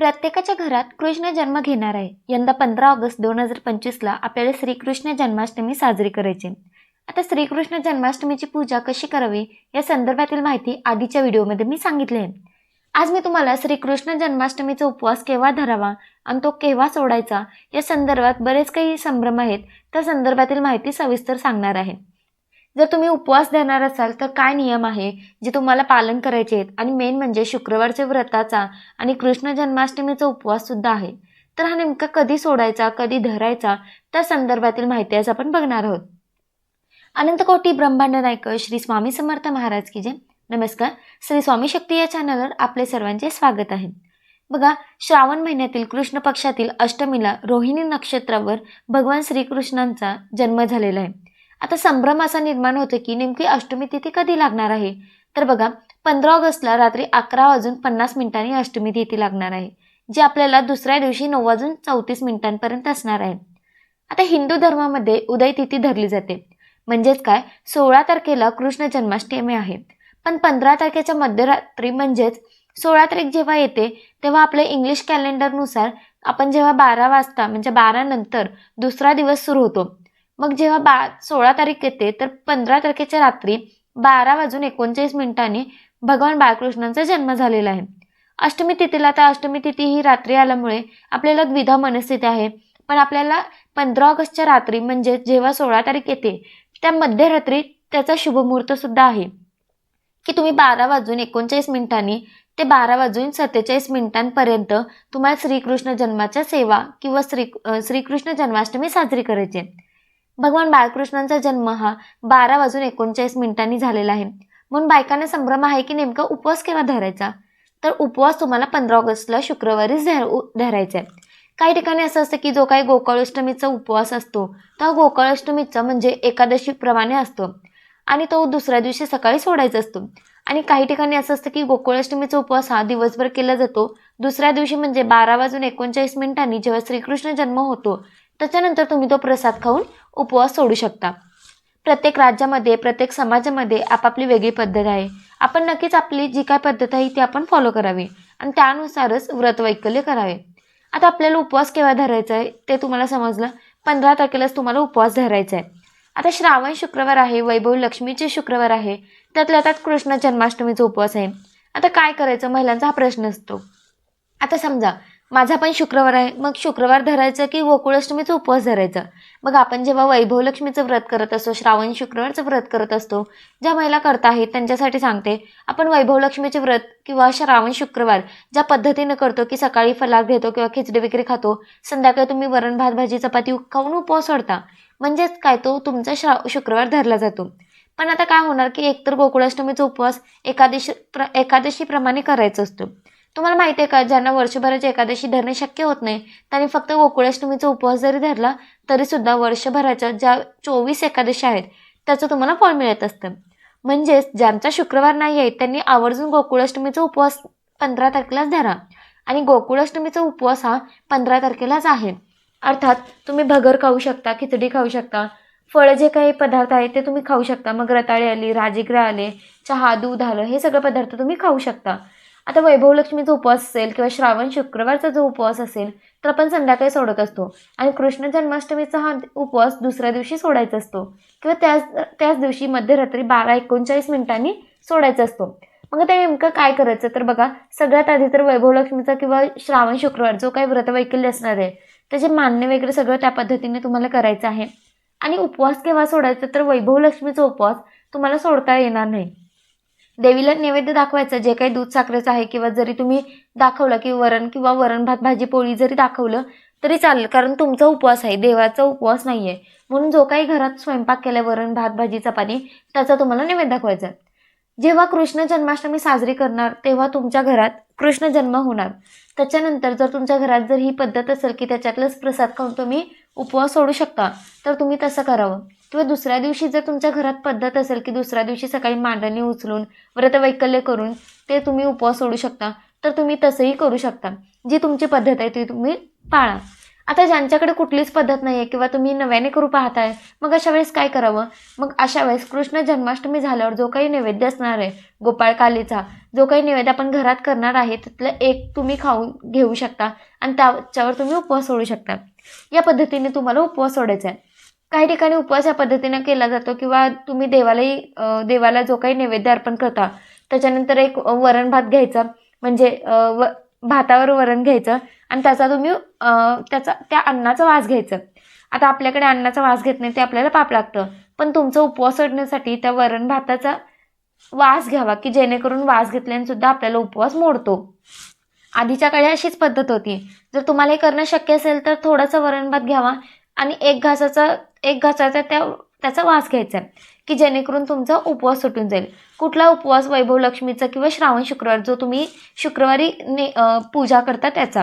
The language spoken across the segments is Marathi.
प्रत्येकाच्या घरात कृष्ण जन्म घेणार आहे. यंदा पंधरा ऑगस्ट दोन हजार पंचवीसला आपल्याला श्रीकृष्ण जन्माष्टमी साजरी करायची आता श्रीकृष्ण जन्माष्टमीची पूजा कशी करावी या संदर्भातील माहिती आधीच्या व्हिडिओमध्ये मी सांगितली आहे. आज मी तुम्हाला श्रीकृष्ण जन्माष्टमीचा उपवास केव्हा धरावा आणि तो केव्हा सोडायचा या संदर्भात बरेच काही संभ्रम आहेत. त्या संदर्भातील माहिती सविस्तर सांगणार आहे. जर तुम्ही उपवास धरणार असाल तर काय नियम आहे? जे तुम्हाला पालन करायचे आहेत. आणि मेन म्हणजे शुक्रवारच्या व्रताचा आणि कृष्ण जन्माष्टमीचा उपवास सुद्धा आहे. तर हा नेमका कधी सोडायचा कधी धरायचा त्या संदर्भातील माहिती आज आपण बघणार आहोत. अनंतकोटी ब्रह्मांड नायक श्री स्वामी समर्थ महाराज की जय. नमस्कार. श्री स्वामी शक्ती या चॅनलवर आपले सर्वांचे स्वागत आहे. बघा श्रावण महिन्यातील कृष्ण पक्षातील अष्टमीला रोहिणी नक्षत्रावर भगवान श्रीकृष्णांचा जन्म झालेला आहे. आता संभ्रम असा निर्माण होतो की नेमकी अष्टमी तिथी कधी लागणार आहे? तर बघा पंधरा ऑगस्टला रात्री अकरा वाजून पन्नास मिनिटांनी अष्टमी तिथी लागणार आहे जी आपल्याला दुसऱ्या दिवशी नऊ वाजून चौतीस मिनिटांपर्यंत असणार आहे. आता हिंदू धर्मामध्ये उदय तिथी धरली जाते. म्हणजेच काय? सोळा तारखेला कृष्ण जन्माष्टमी आहे. पण पंधरा तारखेच्या मध्यरात्री म्हणजेच सोळा तारीख जेव्हा येते तेव्हा आपल्या इंग्लिश कॅलेंडरनुसार आपण जेव्हा बारा वाजता म्हणजे बारा नंतर दुसरा दिवस सुरू होतो. मग जेव्हा बा सोळा तारीख येते तर पंधरा तारखेच्या रात्री बारा वाजून एकोणचाळीस मिनिटांनी भगवान बाळकृष्णांचा जन्म झालेला आहे. अष्टमी तिथीला आता अष्टमी तिथी ही रात्री आल्यामुळे आपल्याला द्विधा मनस्थिती आहे. पण आपल्याला पंधरा ऑगस्टच्या रात्री म्हणजे जेव्हा सोळा तारीख येते त्या मध्यरात्री त्याचा शुभमुहूर्तसुद्धा आहे. की तुम्ही बारा वाजून एकोणचाळीस मिनिटांनी ते बारा वाजून सत्तेचाळीस मिनिटांपर्यंत तुम्हाला श्रीकृष्ण जन्माच्या सेवा किंवा श्री श्रीकृष्ण जन्माष्टमी साजरी करायची आहे. भगवान बाळकृष्णांचा जन्म हा बारा वाजून एकोणचाळीस मिनिटांनी झालेला आहे. म्हणून बायकांना संभ्रम आहे की नेमका उपवास केव्हा धरायचा? तर उपवास तुम्हाला पंधरा ऑगस्टला शुक्रवारीच धर धरायचा आहे. काही ठिकाणी असं असतं की जो काही गोकुळाष्टमीचा उपवास असतो तो गोकुळाष्टमीचा म्हणजे एकादशीप्रमाणे असतो. आणि तो दुसऱ्या दिवशी सकाळी सोडायचा असतो. आणि काही ठिकाणी असं असतं की गोकुळाष्टमीचा उपवास हा दिवसभर केला जातो. दुसऱ्या दिवशी म्हणजे बारा वाजून एकोणचाळीस मिनिटांनी जेव्हा श्रीकृष्ण जन्म होतो त्याच्यानंतर तुम्ही तो प्रसाद खाऊन उपवास सोडू शकता. प्रत्येक राज्यामध्ये प्रत्येक समाजामध्ये आपापली वेगळी पद्धत आहे. आपण नक्कीच आपली जी काय पद्धत आहे ती आपण फॉलो करावी आणि त्यानुसारच व्रतवैकल्य करावे. आता आपल्याला उपवास केव्हा धरायचा आहे ते तुम्हाला समजलं. पंधरा तारखेलाच तुम्हाला उपवास धरायचा आहे. आता श्रावण शुक्रवार आहे वैभव लक्ष्मीचे शुक्रवार आहे त्यातल्या त्यात कृष्ण जन्माष्टमीचा उपवास आहे. आता काय करायचं? महिलांचा हा प्रश्न असतो. आता समजा माझा पण शुक्रवार आहे मग शुक्रवार धरायचं की गोकुळाष्टमीचा उपवास धरायचा? मग आपण जेव्हा वैभव लक्ष्मीचं व्रत करत असतो श्रावण शुक्रवारचं व्रत करत असतो ज्या महिला करत आहेत त्यांच्यासाठी सांगते आपण वैभव लक्ष्मीचे व्रत किंवा श्रावण शुक्रवार ज्या पद्धतीनं करतो की सकाळी फलाक घेतो किंवा खिचडी वगैरे खातो संध्याकाळी तुम्ही वरण भात भाजी चपाती खाऊन उपवास सोडता. म्हणजेच काय? तो तुमचा श्रा शुक्रवार धरला जातो. पण आता काय होणार की एकतर गोकुळाष्टमीचा उपवास एकादशी प्र एकादशीप्रमाणे करायचा असतो. तुम्हाला माहिती आहे का ज्यांना वर्षभराची एकादशी धरणे शक्य होत नाही त्यांनी फक्त गोकुळाष्टमीचा उपवास जरी धरला तरीसुद्धा वर्षभराच्या ज्या चोवीस एकादशी आहेत त्याचं तुम्हाला फळ मिळत असतं. म्हणजेच ज्यांचा शुक्रवार नाही आहे त्यांनी आवर्जून गोकुळाष्टमीचा उपवास पंधरा तारखेलाच धरा. आणि गोकुळाष्टमीचा उपवास हा पंधरा तारखेलाच आहे. अर्थात तुम्ही भगर खाऊ शकता खिचडी खाऊ शकता फळं जे काही पदार्थ आहेत ते तुम्ही खाऊ शकता मग रताळे आली राजिग्रा आले चहा दूध आलं हे सगळे पदार्थ तुम्ही खाऊ शकता. आता वैभवलक्ष्मीचा उपवास असेल किंवा श्रावण शुक्रवारचा जो उपवास असेल तर आपण संध्याकाळी सोडत असतो. आणि कृष्ण जन्माष्टमीचा हा उपवास दुसऱ्या दिवशी सोडायचा असतो. किंवा त्याच त्याच दिवशी मध्यरात्री बारा एकोणचाळीस मिनिटांनी सोडायचा असतो. मग ते नेमकं काय करायचं? तर बघा सगळ्यात आधी तर वैभवलक्ष्मीचा किंवा श्रावण शुक्रवार जो काही व्रतवैकल्य असणार आहे त्याचे मान्य वगैरे सगळं त्या पद्धतीने तुम्हाला करायचं आहे. आणि उपवास केव्हा सोडायचा? तर वैभवलक्ष्मीचा उपवास तुम्हाला सोडता येणार नाही. देवीला नैवेद्य दाखवायचं जे काही दूध साखरेचं आहे किंवा जरी तुम्ही दाखवलं की वरण किंवा वरण भात भाजी पोळी जरी दाखवलं तरी चालेल कारण तुमचा उपवास आहे देवाचा उपवास नाही आहे म्हणून जो काही घरात स्वयंपाक केला वरण भात भाजी चपाती त्याचा तुम्हाला नैवेद्य दाखवायचा जेव्हा कृष्ण जन्माष्टमी साजरी करणार तेव्हा तुमच्या घरात कृष्ण जन्म होणार. त्याच्यानंतर जर तुमच्या घरात जर ही पद्धत असेल की त्याच्यातलंच प्रसाद खाऊन तुम्ही उपवास सोडू शकता तर तुम्ही तसं करावं. किंवा दुसऱ्या दिवशी जर तुमच्या घरात पद्धत असेल की दुसऱ्या दिवशी सकाळी मांडणी उचलून व्रतवैकल्य करून ते तुम्ही उपवास सोडू शकता तर तुम्ही तसंही करू शकता. जी तुमची पद्धत आहे ती तुम्ही पाळा. आता ज्यांच्याकडे कुठलीच पद्धत नाही आहे किंवा तुम्ही नव्याने करू पाहताय मग अशा वेळेस काय करावं? मग अशा वेळेस कृष्ण जन्माष्टमी झाल्यावर जो काही नैवेद्य असणार आहे गोपाळकालीचा जो काही नैवेद्य आपण घरात करणार आहे त्यातलं एक तुम्ही खाऊन घेऊ शकता आणि त्याच्यावर तुम्ही उपवास सोडू शकता. या पद्धतीने तुम्हाला उपवास सोडायचा आहे. काही ठिकाणी उपवास या पद्धतीनं केला जातो किंवा तुम्ही देवालाही देवाला जो काही नैवेद्य अर्पण करता त्याच्यानंतर एक वरण भात घ्यायचा. म्हणजे व भातावर वरण घ्यायचं आणि त्याचा तुम्ही त्याचा त्या अन्नाचा वास घ्यायचं. आता आपल्याकडे अन्नाचा वास घेत नाही ते आपल्याला पाप लागतं. पण तुमचा उपवास सोडण्यासाठी त्या वरण भाताचा वास घ्यावा की जेणेकरून वास घेतल्याने सुद्धा आपल्याला उपवास मोडतो. आधीच्या काळी अशीच पद्धत होती. जर तुम्हाला हे करणं शक्य असेल तर थोडंसं वरण भात घ्यावा आणि एक घासाचा एक घासाचा त्या त्याचा वास घ्यायचा आहे. की जेणेकरून तुमचा उपवास सुटून जाईल. कुठला उपवास वैभव लक्ष्मीचा किंवा श्रावण शुक्रवार जो तुम्ही शुक्रवारी ने पूजा करता त्याचा.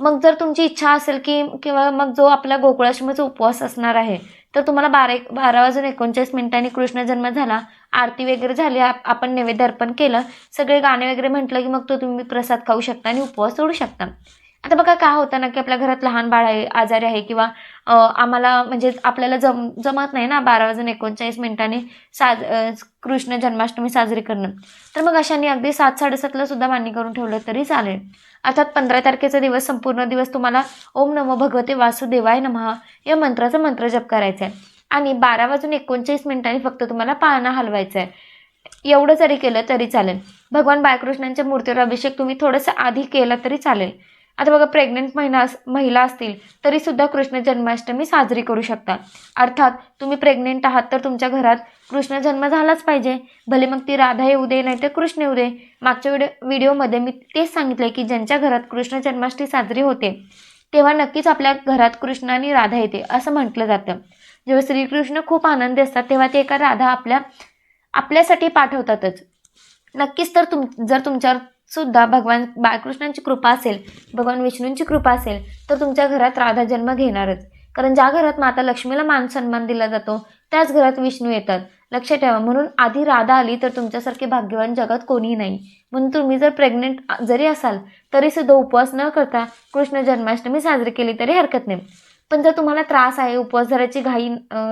मग जर तुमची इच्छा असेल की किंवा मग जो आपला गोकुळाष्टमीचा उपवास असणार आहे तर तुम्हाला बारा एक बारा वाजून एकोणचाळीस मिनिटांनी कृष्ण जन्म झाला आरती वगैरे झाली आपण नैवेद्य अर्पण केलं सगळे गाणे वगैरे म्हटलं की मग तो तुम्ही प्रसाद खाऊ शकता आणि उपवास सोडू शकता. आता बघा काय होतं ना की आपल्या घरात लहान बाळ आहे आजारी आहे किंवा आम्हाला म्हणजे आपल्याला जम जमत नाही ना बारा वाजून एकोणचाळीस मिनिटांनी साज कृष्ण जन्माष्टमी साजरी करणं. तर मग अशाने अगदी सात साडेसातला सुद्धा मान्य करून ठेवलं तरी चालेल. अर्थात पंधरा तारखेचा दिवस संपूर्ण दिवस तुम्हाला ओम नमो भगवते वासुदेवाय नमः या मंत्राचा मंत्र जप करायचा आहे आणि बारा वाजून एकोणचाळीस मिनिटांनी फक्त तुम्हाला पाळणा हलवायचा आहे एवढं जरी केलं तरी चालेल. भगवान बाळकृष्णांच्या मूर्तीवर अभिषेक तुम्ही थोडंसं आधी केला तरी चालेल. आता बघा प्रेग्नेंट महिना अस- महिला असतील तरीसुद्धा कृष्ण जन्माष्टमी साजरी करू शकता अर्थात तुम्ही प्रेग्नेंट आहात तर तुमच्या घरात कृष्ण जन्म झालाच पाहिजे. भले मग ती राधा येऊ दे नाही तर कृष्ण येऊ दे. मागच्या व्हिडिओ व्हिडिओमध्ये मी तेच सांगितलं की ज्यांच्या घरात कृष्ण जन्माष्टमी साजरी होते तेव्हा नक्कीच आपल्या घरात कृष्ण आणि राधा येते असं म्हटलं जातं. जेव्हा श्रीकृष्ण खूप आनंदी असतात तेव्हा ते एका राधा आपल्या आपल्यासाठी पाठवतातच. नक्कीच तर तुम जर तुमच्यावर सुद्धा भगवान बाळकृष्णांची कृपा असेल भगवान विष्णूंची कृपा असेल तर तुमच्या घरात राधा जन्म घेणारच. कारण ज्या घरात माता लक्ष्मीला मान सन्मान दिला जातो त्याच घरात विष्णू येतात. लक्षात ठेवा म्हणून आधी राधा आली तर तुमच्यासारखे भाग्यवान जगात कोणीही नाही. म्हणून तुम्ही जर प्रेग्नेंट जरी असाल तरी सुद्धा उपवास न करता कृष्ण जन्माष्टमी साजरी केली तरी हरकत नाही. पण जर तुम्हाला त्रास आहे उपवास धरायची घाई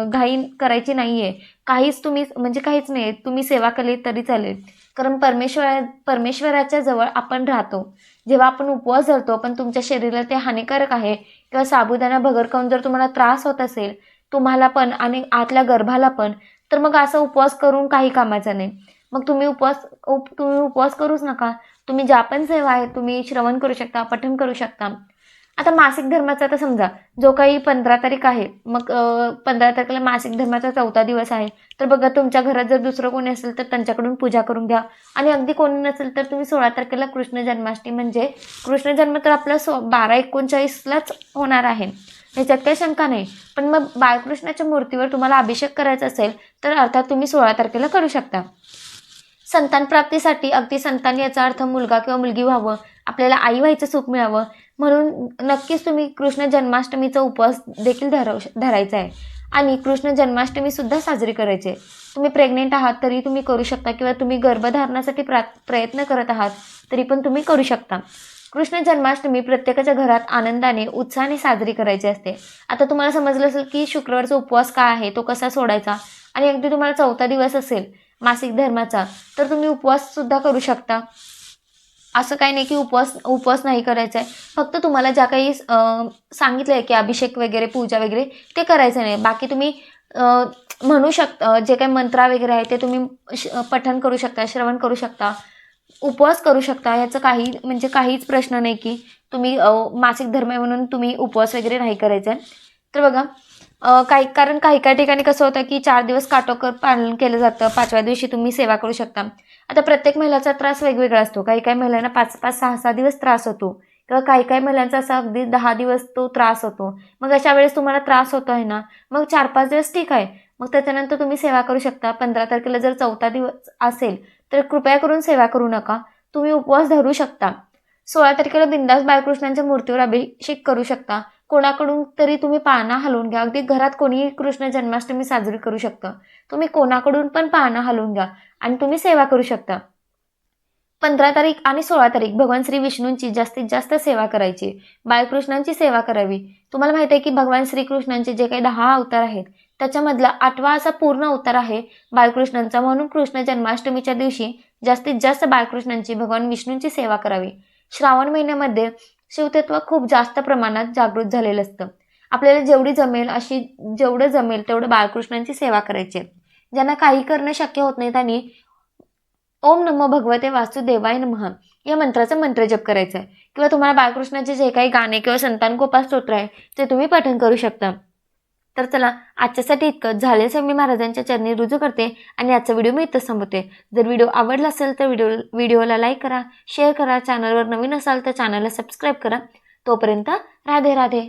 घाई करायची नाही आहे काहीच तुम्ही म्हणजे काहीच नाही तुम्ही सेवा केली तरी चालेल. कारण परमेश्वरा परमेश्वराच्या जवळ आपण राहतो. जेव्हा आपण उपवास धरतो पण तुमच्या शरीराला ते हानिकारक आहे किंवा साबुदाणा भगर खाऊन जर तुम्हाला त्रास होत असेल तुम्हाला पण आणि आतल्या गर्भाला पण तर मग असा उपवास करून काही कामाचा नाही. मग तुम्ही उपवास उप तुम्ही उपवास करूच नका. तुम्ही ज्या पण सेवा आहेत तुम्ही श्रवण करू शकता पठण करू शकता. आता मासिक धर्माचा आता समजा जो काही पंधरा तारीख आहे मग पंधरा तारखेला मासिक धर्माचा चौथा दिवस आहे तर बघा तुमच्या घरात जर दुसरं कोणी असेल तर त्यांच्याकडून पूजा करून घ्या. आणि अगदी कोणी नसेल तर तुम्ही सोळा तारखेला कृष्ण जन्माष्टमी म्हणजे कृष्ण जन्म तर आपला सो बारा एकोणचाळीसलाच होणार आहे. ह्याच्यात काही शंका नाही. पण मग बाळकृष्णाच्या मूर्तीवर तुम्हाला अभिषेक करायचा असेल तर अर्थात तुम्ही सोळा तारखेला करू शकता. संतान प्राप्तीसाठी अगदी संतान याचा अर्थ मुलगा किंवा मुलगी व्हावं आपल्याला आई व्हायचं सुख मिळावं म्हणून नक्कीच तुम्ही कृष्ण जन्माष्टमीचा उपवास देखील धरव धरायचा आहे. आणि कृष्ण जन्माष्टमीसुद्धा साजरी करायचे तुम्ही प्रेग्नेंट आहात तरी तुम्ही करू शकता किंवा तुम्ही गर्भधारणासाठी प्रा प्रयत्न करत आहात तरी पण तुम्ही करू शकता. कृष्ण जन्माष्टमी प्रत्येकाच्या घरात आनंदाने उत्साहाने साजरी करायची असते. आता तुम्हाला समजलं असेल की शुक्रवारचा उपवास काय आहे तो कसा सोडायचा? आणि अगदी तुम्हाला चौथा दिवस असेल मासिक धर्माचा तर तुम्ही उपवाससुद्धा करू शकता. असं काही नाही की उपवास उपवास नाही करायचा आहे फक्त तुम्हाला ज्या काही सांगितलं आहे की अभिषेक वगैरे पूजा वगैरे ते करायचं नाही. बाकी तुम्ही म्हणू शकता जे काही मंत्रा वगैरे आहे ते तुम्ही श- पठण करू शकता श्रवण करू शकता उपवास करू शकता याचं काही म्हणजे काहीच प्रश्न नाही की तुम्ही मासिक धर्म आहे म्हणून तुम्ही उपवास वगैरे नाही करायचा आहे तर बघा काही कारण काही काही ठिकाणी कसं होतं की चार दिवस काटोकर पालन केलं जातं पाचव्या दिवशी तुम्ही सेवा करू शकता. आता प्रत्येक महिलाचा त्रास वेगवेगळा असतो. काही काही महिलांना पाच पाच सहा सहा दिवस त्रास होतो. किंवा काही काही महिलांचा असा अगदी दहा दिवस तो त्रास होतो. मग अशा वेळेस तुम्हाला त्रास होतो आहे ना मग चार पाच दिवस ठीक आहे. मग त्याच्यानंतर तुम्ही सेवा करू शकता. पंधरा तारखेला जर चौथा दिवस असेल तर कृपया करून सेवा करू नका. तुम्ही उपवास धरू शकता. सोळा तारखेला बिंदास बाळकृष्णांच्या मूर्तीवर अभिषेक करू शकता. कोणाकडून तरी तुम्ही पाळणा हलवून घ्या. अगदी घरात कोणीही कृष्ण जन्माष्टमी साजरी करू शकतं. तुम्ही कोणाकडून पण पाळणा हलवून घ्या आणि तुम्ही सेवा करू शकता. पंधरा तारीख आणि सोळा तारीख भगवान श्री विष्णूंची जास्तीत जास्त सेवा करायची. बाळकृष्णांची सेवा करावी. तुम्हाला माहिती आहे की भगवान श्रीकृष्णांचे जे काही दहा अवतार आहेत त्याच्यामधला आठवा असा पूर्ण अवतार आहे बाळकृष्णांचा. म्हणून कृष्ण जन्माष्टमीच्या दिवशी जास्तीत जास्त बाळकृष्णांची भगवान विष्णूंची सेवा करावी. श्रावण महिन्यामध्ये शिवतत्व खूप जास्त प्रमाणात जागृत झालेलं असतं. आपल्याला जेवढी जमेल अशी जेवढं जमेल तेवढं बाळकृष्णांची सेवा करायची आहे. ज्यांना काही करणं शक्य होत नाही त्यांनी ओम नमो भगवते वासुदेवाय नमः या मंत्राचा मंत्र जप करायचा आहे. किंवा तुम्हाला बाळकृष्णाचे जे काही गाणे किंवा संतान गोपाल स्तोत्र आहे ते तुम्ही पठण करू शकता. तर चला आजच्यासाठी इतकं. झाले मी महाराजांच्या चरणी रुजू करते आणि आजचा व्हिडिओ मी इथं संपवते जर व्हिडिओ आवडला असेल तर व्हिडिओ व्हिडिओला लाईक करा शेअर करा. चॅनलवर नवीन असाल तर चॅनलला सबस्क्राईब करा. तोपर्यंत राधे राधे.